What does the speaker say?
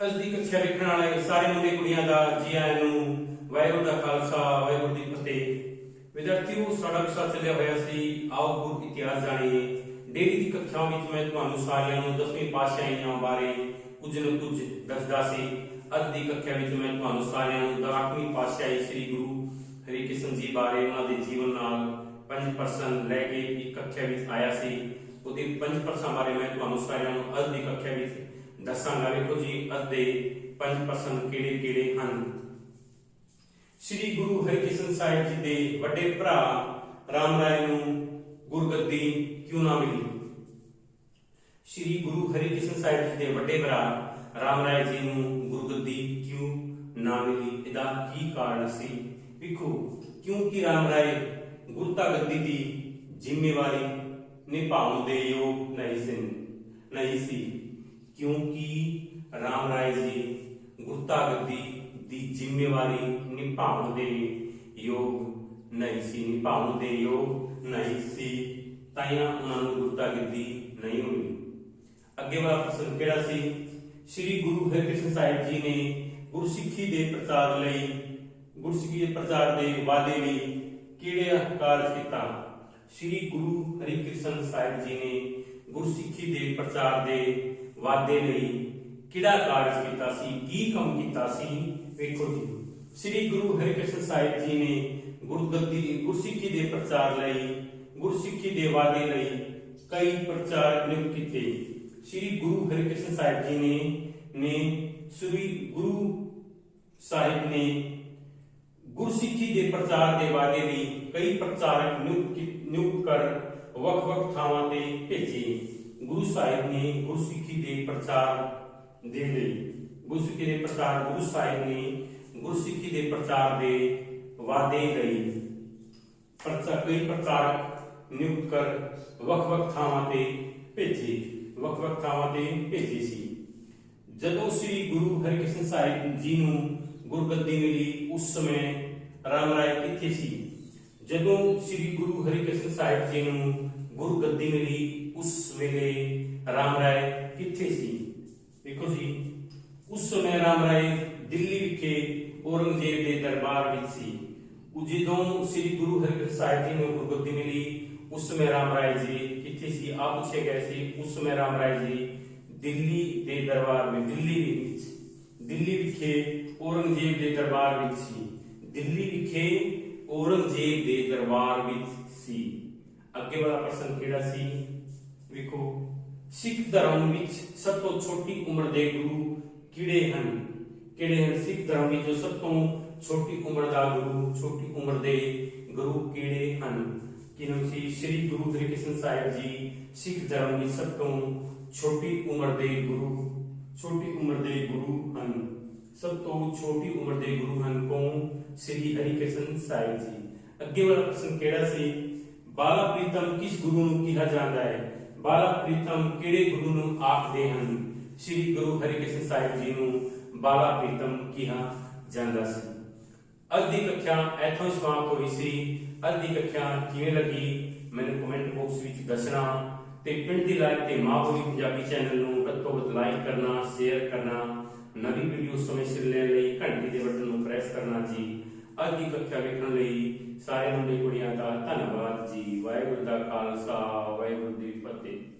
ਤਸਦੀਕ ਅੱਛਾ ਵੇਖਣ ਵਾਲੇ ਸਾਰੇ ਮੁੰਡੇ ਕੁੜੀਆਂ ਦਾ ਜੀ ਆਇਆਂ ਨੂੰ ਵਾਹਿਗੁਰੂ ਦਾ ਖਾਲਸਾ, ਵਾਹਿਗੁਰੂ ਦੀ ਫਤਿਹ। ਵਿਦਿਆਰਥੀਓ ਸੜਕ ਸਾ ਚੱਲਿਆ ਹੋਇਆ ਸੀ। ਆਓ ਗੁਰ ਇਤਿਹਾਸ ਜਾਣੀਏ। ਡੇਰੀ ਦੀ ਕਥਾ ਵਿੱਚ ਮੈਂ ਤੁਹਾਨੂੰ ਸਾਰਿਆਂ ਨੂੰ 10ਵੀਂ ਪਾਤਸ਼ਾਹੀਆਂ ਬਾਰੇ ਕੁਝ ਨਾ ਕੁਝ ਦੱਸਦਾ ਸੀ। ਅੱਜ ਦੀ ਕਥਾ ਵਿੱਚ ਮੈਂ ਤੁਹਾਨੂੰ ਸਾਰਿਆਂ ਨੂੰ 10ਵੀਂ ਪਾਤਸ਼ਾਹੀ ਸ੍ਰੀ ਗੁਰੂ ਹਰਿਕ੍ਰਿਸ਼ਨ ਜੀ ਬਾਰੇ, ਉਹਨਾਂ ਦੇ ਜੀਵਨ ਨਾਲ 5% ਲੈ ਕੇ ਇੱਕ ਕਥਾ ਵਿੱਚ ਆਇਆ ਸੀ। ਉਹਦੇ 5% ਬਾਰੇ ਮੈਂ ਤੁਹਾਨੂੰ ਸਾਰਿਆਂ ਨੂੰ ਅੱਜ ਦੀ ਕਥਾ ਵਿੱਚ ਦੱਸਾਂਗਾ, ਵੇਖੋ ਜੀ, ਅੱਜ ਦੇ 5% ਕਿਹੜੇ ਕਿਹੜੇ ਹਨ। ਸ੍ਰੀ ਗੁਰੂ ਹਰਿਕ੍ਰਿਸ਼ਨ ਸਾਹਿਬ ਜੀ ਦੇ ਵੱਡੇ ਭਰਾ ਰਾਮ ਰਾਏ ਨੂੰ ਗੁਰਗੱਦੀ ਕਿਉਂ ਨਾ ਮਿਲੀ? ਸ੍ਰੀ ਗੁਰੂ ਹਰਿਕ੍ਰਿਸ਼ਨ ਸਾਹਿਬ ਜੀ ਦੇ ਵੱਡੇ ਭਰਾ ਰਾਮ ਰਾਏ ਜੀ ਨੂੰ ਗੁਰਗੱਦੀ ਕਿਉਂ ਨਾ ਮਿਲੀ? ਇਹਦਾ ਕੀ ਕਾਰਨ ਸੀ? ਵੇਖੋ, ਕਿਉਂਕਿ ਰਾਮ ਰਾਏ ਗੁਰਤਾ ਗੱਦੀ ਦੀ ਜ਼ਿੰਮੇਵਾਰੀ ਨਿਭਾਉਣ ਦੇ ਯੋਗ ਨਹੀਂ ਸਨ ਨਹੀਂ ਸੀ। ਕਿਉਂਕਿ ਰਾਮ ਰਾਏ ਜੀ ਗੁਰਤਾ ਦੀ ਜ਼ਿੰਮੇਵਾਰੀ ਨਿਭਾਉਣ ਦੇ ਯੋਗ ਨਹੀਂ ਸੀ, ਨਿਭਾਉਣ ਦੇ ਯੋਗ ਨਹੀਂ ਸੀ ਤਾਈਆਂ ਉਹਨਾਂ ਨੂੰ ਗੁਰਤਾ ਨਹੀਂ ਮਿਲੀ ਅੱਗੇ ਵਾਲਾ ਪ੍ਰਸ਼ਨ ਕਿਹੜਾ ਸੀ? ਸ੍ਰੀ ਗੁਰੂ ਹਰਿਕ੍ਰਿਸ਼ਨ ਸਾਹਿਬ ਜੀ ਨੇ ਗੁਰਸਿੱਖੀ ਦੇ ਪ੍ਰਚਾਰ ਲਈ, ਗੁਰਸਿੱਖੀ ਦੇ ਪ੍ਰਚਾਰ ਦੇ ਵਾਅਦੇ ਲਈ ਕਿਹੜੇ ਕਾਰਜ ਕੀਤਾ? ਸ੍ਰੀ ਗੁਰੂ ਹਰਿਕ੍ਰਿਸ਼ਨ ਸਾਹਿਬ ਜੀ ਨੇ ਗੁਰਸਿੱਖੀ ਦੇ ਪ੍ਰਚਾਰ ਦੇ ਵਾਅਦੇ ਲਈ ਕਿਹੜਾ ਕਾਰਜ ਕੀਤਾ ਸੀ, ਕੀ ਕੰਮ ਕੀਤਾ ਸੀ, ਵੇਖੋ ਜੀ। ਸ੍ਰੀ ਗੁਰੂ ਹਰਿਕ੍ਰਿਸ਼ਨ ਸਾਹਿਬ ਜੀ ਨੇ ਗੁਰਗੱਦੀ, ਗੁਰਸਿੱਖੀ ਦੇ ਪ੍ਰਚਾਰ ਲਈ, ਗੁਰਸਿੱਖੀ ਦੇ ਵਾਅਦੇ ਲਈ ਕਈ ਪ੍ਰਚਾਰਕ ਨਿਯੁਕਤ ਕੀਤੇ। ਸ੍ਰੀ ਗੁਰੂ ਹਰਿਕ੍ਰਿਸ਼ਨ ਸਾਹਿਬ ਜੀ ਨੇ ਨੇ ਸ੍ਰੀ ਗੁਰੂ ਸਾਹਿਬ ਨੇ ਗੁਰਸਿੱਖੀ ਦੇ ਪ੍ਰਚਾਰ ਦੇ ਵਾਅਦੇ ਲਈ ਕਈ ਪ੍ਰਚਾਰਕ ਨਿਯੁਕਤ ਨਿਯੁਕਤ ਕਰ ਵੱਖ-ਵੱਖ ਥਾਵਾਂ ਤੇ ਭੇਜੇ। ਗੁਰੂ ਸਾਹਿਬ ਨੇ ਗੁਰਸਿੱਖੀ ਦੇ ਪ੍ਰਚਾਰ ਦੇ ਲਈ ਗੁਰਸਿੱਖੀ ਦੇ ਪ੍ਰਚਾਰ ਗੁਰੂ ਸਾਹਿਬ ਨੇ ਗੁਰਸਿੱਖੀ ਦੇ ਪ੍ਰਚਾਰ ਦੇ ਵਾਅਦੇ ਲਈ ਪ੍ਰਚਾਰ ਪ੍ਰਚਾਰਕ ਨਿਯੁਕਤ ਕਰ ਵੱਖ-ਵੱਖ ਥਾਵਾਂ ਤੇ ਭੇਜੇ, ਵੱਖ-ਵੱਖ ਥਾਵਾਂ ਤੇ ਭੇਜੇ ਸੀ। ਜਦੋਂ ਸ੍ਰੀ ਗੁਰੂ ਹਰਿਕ੍ਰਿਸ਼ਨ ਸਾਹਿਬ ਜੀ ਨੂੰ ਗੁਰਗੱਦੀ ਮਿਲੀ, ਉਸ ਸਮੇਂ ਰਾਮ ਰਾਏ ਕਿੱਥੇ ਸੀ? ਜਦੋਂ ਸ੍ਰੀ ਗੁਰੂ ਹਰਿਕ੍ਰਿਸ਼ਨ ਸਾਹਿਬ ਜੀ ਨੂੰ ਗੁਰਗੱਦੀ ਮਿਲੀ, ਉਸ ਵੇਲੇ ਰਾਮ ਰਾਏ ਕਿੱਥੇ ਸੀ? ਦੇਖੋ ਜੀ, ਉਸ ਸਮੇਂ ਰਾਮ ਰਾਏ ਦਿੱਲੀ ਵਿਖੇ ਔਰੰਗਜ਼ੇਬ ਦੇ ਦਰਬਾਰ ਵਿੱਚ ਸੀ। ਉਹ ਜਦੋਂ ਸ੍ਰੀ ਗੁਰੂ ਹਰਿਕ੍ਰਿਸ਼ਨ ਸਾਹਿਬ ਜੀ ਨੂੰ ਗੁਰਗੱਦੀ ਮਿਲੀ, ਉਸ ਸਮੇਂ ਰਾਮ ਰਾਏ ਜੀ ਕਿੱਥੇ ਸੀ? ਆ ਪੁੱਛੇ ਗਏ ਸੀ, ਉਸ ਸਮੇਂ ਰਾਮ ਰਾਏ ਜੀ ਦਿੱਲੀ ਦੇ ਦਰਬਾਰ ਵਿੱਚ, ਦਿੱਲੀ ਵਿੱਚ, ਦਿੱਲੀ ਵਿਖੇ ਔਰੰਗਜ਼ੇਬ ਦੇ ਦਰਬਾਰ ਵਿੱਚ ਸੀ। ਦਿੱਲੀ ਵਿਖੇ ਔਰੰਗਜ਼ੇਬ ਦੇ ਦਰਬਾਰ ਵਿੱਚ ਸੀ। ਅੱਗੇ ਵਾਲਾ ਪ੍ਰਸ਼ਨ ਕਿਹੜਾ ਸੀ? ਵੇਖੋ, ਸਿੱਖ ਧਰਮ ਵਿੱਚ ਸਭ ਤੋਂ ਛੋਟੀ ਉਮਰ ਦੇ ਗੁਰੂ ਕਿਹੜੇ ਹਨ? ਕਿਹੜੇ ਹਨ ਸਿੱਖ ਧਰਮ ਵਿੱਚ ਜੋ ਸਭ ਤੋਂ ਛੋਟੀ ਉਮਰ ਦਾ ਗੁਰੂ, ਛੋਟੀ ਉਮਰ ਦੇ ਗੁਰੂ ਕਿਹੜੇ ਹਨ? ਕਿਨੂੰ ਸੀ? ਸ੍ਰੀ ਗੁਰੂ ਹਰਿਕ੍ਰਿਸ਼ਨ ਸਾਹਿਬ ਜੀ ਸਿੱਖ ਧਰਮ ਵਿੱਚ ਸਭ ਤੋਂ ਛੋਟੀ ਉਮਰ ਦੇ ਗੁਰੂ, ਛੋਟੀ ਉਮਰ ਦੇ ਗੁਰੂ ਹਨ। ਸਭ ਤੋਂ ਛੋਟੀ ਉਮਰ ਦੇ ਗੁਰੂ ਹਨ ਕੌਣ? ਸ੍ਰੀ ਹਰਿਕ੍ਰਿਸ਼ਨ ਸਾਹਿਬ ਜੀ। ਅੱਗੇ ਵਾਲਾ ਪ੍ਰਸ਼ਨ ਕਿਹੜਾ ਸੀ? ਬਾਲਾ ਪ੍ਰੀਤਮ ਕਿਸ ਗੁਰੂ ਨੂੰ ਕਿਹਾ ਜਾਂਦਾ ਹੈ? ਬਾਲਾ ਪ੍ਰੀਤਮ ਕਿਹੜੇ ਗੁਰੂ ਨੂੰ ਆਖਦੇ ਹਨ? ਸ੍ਰੀ ਗੁਰੂ ਹਰਿਕ੍ਰਿਸ਼ਨ ਸਾਹਿਬ ਜੀ ਨੂੰ ਬਾਲਾ ਪ੍ਰੀਤਮ ਕਿਹਾ ਜਾਂਦਾ ਸੀ। ਅੱਜ ਦੀ ਕਖਿਆ ਐਥੋਂ ਸਮਾਪਤ ਹੋਈ ਸੀ। ਅੱਜ ਦੀ ਕਿਵੇਂ ਲੱਗੀ? ਮੈਨੂੰ ਕਮੈਂਟ ਬਾਕਸ ਵਿੱਚ ਦੱਸਣਾ ਤੇ ਪਿੰਡ ਦੀ ਤੇ ਮਾਹੌਲੀ ਪੰਜਾਬੀ ਚੈਨਲ ਨੂੰ ਵੱਧ ਤੋਂ ਵੱਧ ਲਾਈਕ ਕਰਨਾ ਸ਼ੇਅਰ ਕਰਨਾ, ਨਵੀਂ ਵੀਡੀਓ ਸਮੇਂ ਸਿਰ ਲੈਣ ਲਈ ਘੰਟੀ ਦੇ ਬਟਨ ਨੂੰ ਪ੍ਰੈਸ ਕਰਨਾ ਜੀ। ਅੱਜ ਦੀ ਕक्षा ਵੇਖਣ ਲਈ ਸਾਰੇ ਮੁੰਡੇ ਕੁੜੀਆਂ ਦਾ ਧੰਨਵਾਦ ਜੀ। ਵਾਹਿਗੁਰੂ ਦਾ ਖਾਲਸਾ, ਵਾਹਿਗੁਰੂ ਦੀ ਫਤਿਹ।